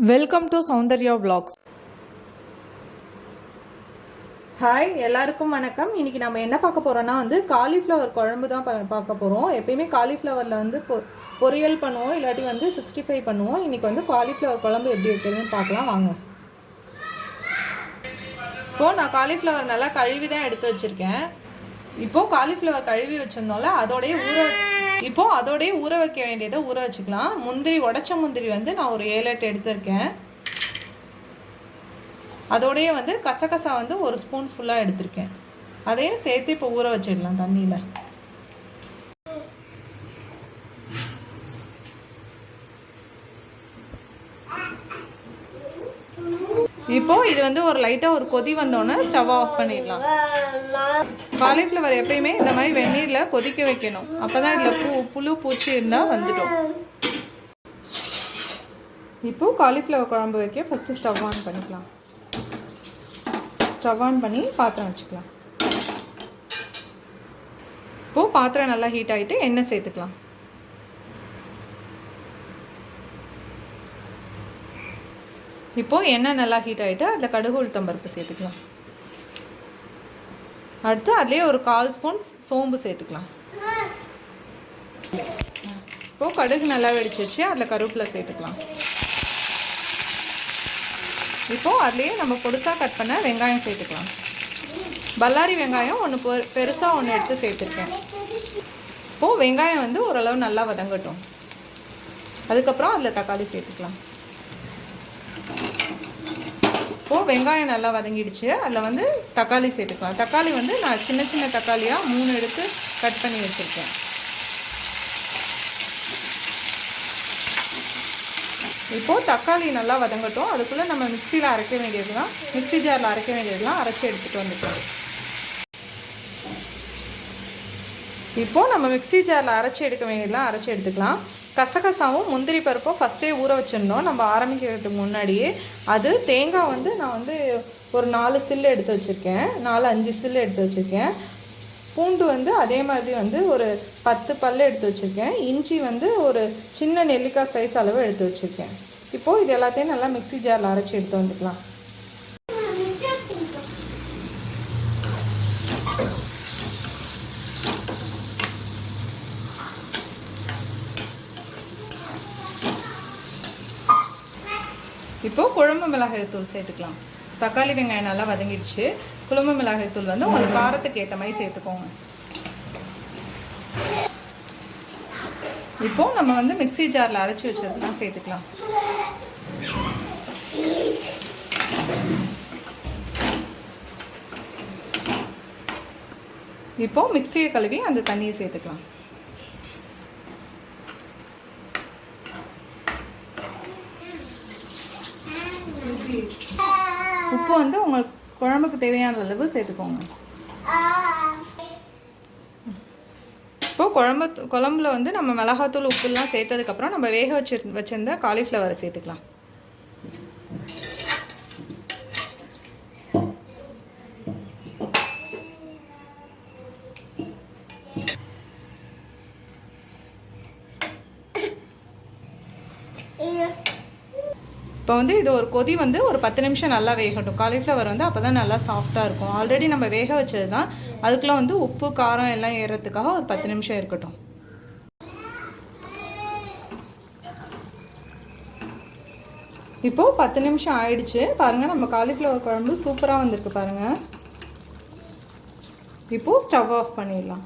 Welcome to Soundarya blogs hi எல்லாருக்கும் வணக்கம். இன்னைக்கு நம்ம என்ன பார்க்க போறோம்னா வந்து காலிஃப்ளவர் குழம்பு தான் பா- பார்க்க போறோம். எப்பயுமே காலிஃப்ளவர்ல வந்து பொ- பொரியல் பண்ணுவோம் இல்லாட்டி வந்து சிக்ஸ்டி ஃபைவ் பண்ணுவோம். இன்னைக்கு வந்து காலிஃப்ளவர் குழம்பு எப்படி வைக்கிறதுன்னு பார்க்கலாம் வாங்க. இப்போ நான் காலிஃப்ளவர் நல்லா கழுவி தான் எடுத்து வச்சிருக்கேன். இப்போ காலிஃப்ளவர் கழுவி வச்சிருந்தோம்ல அதோடய ஊற இப்போ அதோடய ஊற வைக்க வேண்டியதை ஊற வச்சுக்கலாம். முந்திரி உடைச்ச முந்திரி வந்து நான் ஒரு ஏழு எட்டு எடுத்திருக்கேன். அதோடயே வந்து கசகசா வந்து ஒரு ஸ்பூன் ஃபுல்லாக எடுத்திருக்கேன். அதையும் சேர்த்து இப்போ ஊற வச்சிடலாம் தண்ணியில். இப்போ இது வந்து ஒரு லைட்டாக ஒரு கொதி வந்தோடனே ஸ்டவ் ஆஃப் பண்ணிடலாம். காலிஃப்ளவர் எப்பயுமே இந்த மாதிரி வெந்நீரில் கொதிக்க வைக்கணும். அப்போ தான் இதில் பூ புழு பூச்சி இருந்தால் வந்துடும். இப்போ காலிஃப்ளவர் குழம்பு வைக்க ஃபஸ்ட்டு ஸ்டவ் ஆன் பண்ணிக்கலாம். ஸ்டவ் ஆன் பண்ணி பாத்திரம் வச்சுக்கலாம். இப்போது பாத்திரம் நல்லா ஹீட் ஆகிட்டு எண்ணெய் சேர்த்துக்கலாம். இப்போது எண்ணெய் நல்லா ஹீட் ஆகிட்டு அதில் கடுகு உளுத்தம் பருப்பு சேர்த்துக்கலாம். அடுத்து அதுலேயே ஒரு கால் ஸ்பூன் சோம்பு சேர்த்துக்கலாம். இப்போது கடுகு நல்லா வெடிச்சிச்சு அதில் கருவேப்பிலை சேர்த்துக்கலாம். இப்போது அதுலேயே நம்ம பொடுசாக கட் பண்ண வெங்காயம் சேர்த்துக்கலாம். பல்லாரி வெங்காயம் ஒன்று பெ பெருசாக ஒன்று எடுத்து சேர்த்துருக்கேன். இப்போது வெங்காயம் வந்து ஓரளவு நல்லா வதங்கட்டும். அதுக்கப்புறம் அதில் தக்காளி சேர்த்துக்கலாம். இப்போது வெங்காயம் நல்லா வதங்கிடுச்சு. அதில் வந்து தக்காளி சேர்த்துக்கலாம். தக்காளி வந்து நான் சின்ன சின்ன தக்காளியாக மூணு எடுத்து கட் பண்ணி வச்சுருக்கேன். இப்போது தக்காளி நல்லா வதங்கட்டும். அதுக்குள்ளே நம்ம மிக்சியில் அரைக்க வேண்டியதுலாம் மிக்ஸி ஜாரில் அரைக்க வேண்டியதுலாம் அரைச்சி எடுத்துகிட்டு வந்துட்டோம். இப்போது நம்ம மிக்ஸி ஜாரில் அரைச்சி எடுக்க வேண்டியதுலாம் அரைச்சி எடுத்துக்கலாம். கசகசாவும் முந்திரி பருப்பும் ஃபஸ்ட்டே ஊற வச்சுருந்தோம். நம்ம ஆரம்பிக்கிறதுக்கு முன்னாடியே அது தேங்காய் வந்து நான் வந்து ஒரு நாலு சில்லு எடுத்து வச்சுருக்கேன். நாலு அஞ்சு சில்லு எடுத்து வச்சுருக்கேன். பூண்டு வந்து அதே மாதிரி வந்து ஒரு பத்து பல்லு எடுத்து வச்சுருக்கேன். இஞ்சி வந்து ஒரு சின்ன நெல்லிக்காய் சைஸ் அளவு எடுத்து வச்சுருக்கேன். இப்போது இது எல்லாத்தையும் நல்லா மிக்ஸி ஜாரில் அரைச்சி எடுத்து வந்துக்கலாம். இப்போது குழம்பு மிளகாய் தூள் சேர்த்துக்கலாம். தக்காளி வெங்காயம் நல்லா வதங்கிடுச்சு. குழம்பு மிளகாய் தூள் வந்து உங்களுக்கு காரத்துக்கு ஏற்ற மாதிரி சேர்த்துக்கோங்க. இப்போ நம்ம வந்து மிக்ஸி ஜாரில் அரைச்சி வச்சதுலாம் சேர்த்துக்கலாம். இப்போ மிக்ஸியை கழுவி அந்த தண்ணியை சேர்த்துக்கலாம். உப்பு வந்து உங்களுக்கு குழம்புக்கு தேவையான அளவு சேர்த்துக்கோங்க. இப்போ குழம்பு குழம்புல வந்து நம்ம மிளகாத்தூள் உப்புலாம் சேர்த்ததுக்கப்புறம் நம்ம வேக வச்சு வச்சிருந்த காலிஃப்ளவரை சேர்த்துக்கலாம். இப்போ வந்து இது ஒரு கொதி வந்து ஒரு பத்து நிமிஷம் நல்லா வேகட்டும். காலிஃப்ளவர் வந்து அப்போ தான் நல்லா சாஃப்டாக இருக்கும். ஆல்ரெடி நம்ம வேக வச்சது தான் அதுக்குலாம் வந்து உப்பு காரம் எல்லாம் ஏறுறதுக்காக ஒரு பத்து நிமிஷம் இருக்கட்டும். இப்போது பத்து நிமிஷம் ஆயிடுச்சு. பாருங்கள் நம்ம காலிஃப்ளவர் குழம்பு சூப்பராக வந்திருக்கு பாருங்கள் இப்போது ஸ்டவ் ஆஃப் பண்ணிடலாம்.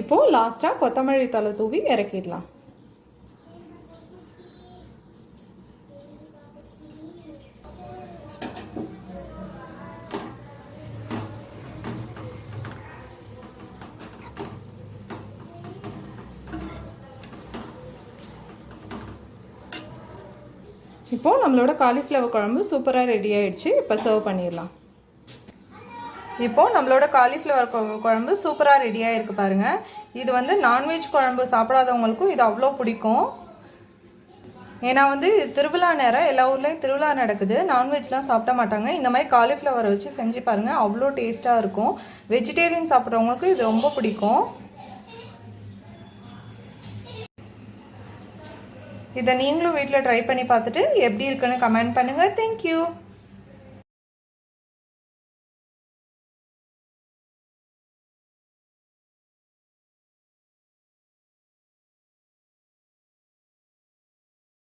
இப்போ லாஸ்ட்டாக கொத்தமல்லி தலை தூவி இறக்கிடலாம். இப்போது நம்மளோட காலிஃப்ளவர் குழம்பு சூப்பராக ரெடி ஆகிடுச்சு இப்போ சர்வ் பண்ணிடலாம். இப்போது நம்மளோட காலிஃப்ளவர் கொ- குழம்பு சூப்பராக ரெடியாக இருக்குது பாருங்கள் இது வந்து நான்வெஜ் குழம்பு சாப்பிடாதவங்களுக்கும் இது அவ்வளோ பிடிக்கும். ஏன்னா வந்து இது திருவிழா நேரம் எல்லா ஊர்லேயும் திருவிழா நடக்குது. நான்வெஜ்லாம் சாப்பிட மாட்டாங்க. இந்த மாதிரி காலிஃப்ளவரை வச்சு செஞ்சு பாருங்கள் அவ்வளோ டேஸ்ட்டாக இருக்கும். வெஜிடேரியன் சாப்பிட்றவங்களுக்கு இது ரொம்ப பிடிக்கும். இதை நீங்களும் வீட்டில் ட்ரை பண்ணி பார்த்துட்டு எப்படி இருக்குன்னு கமெண்ட் பண்ணுங்கள் தேங்க்யூ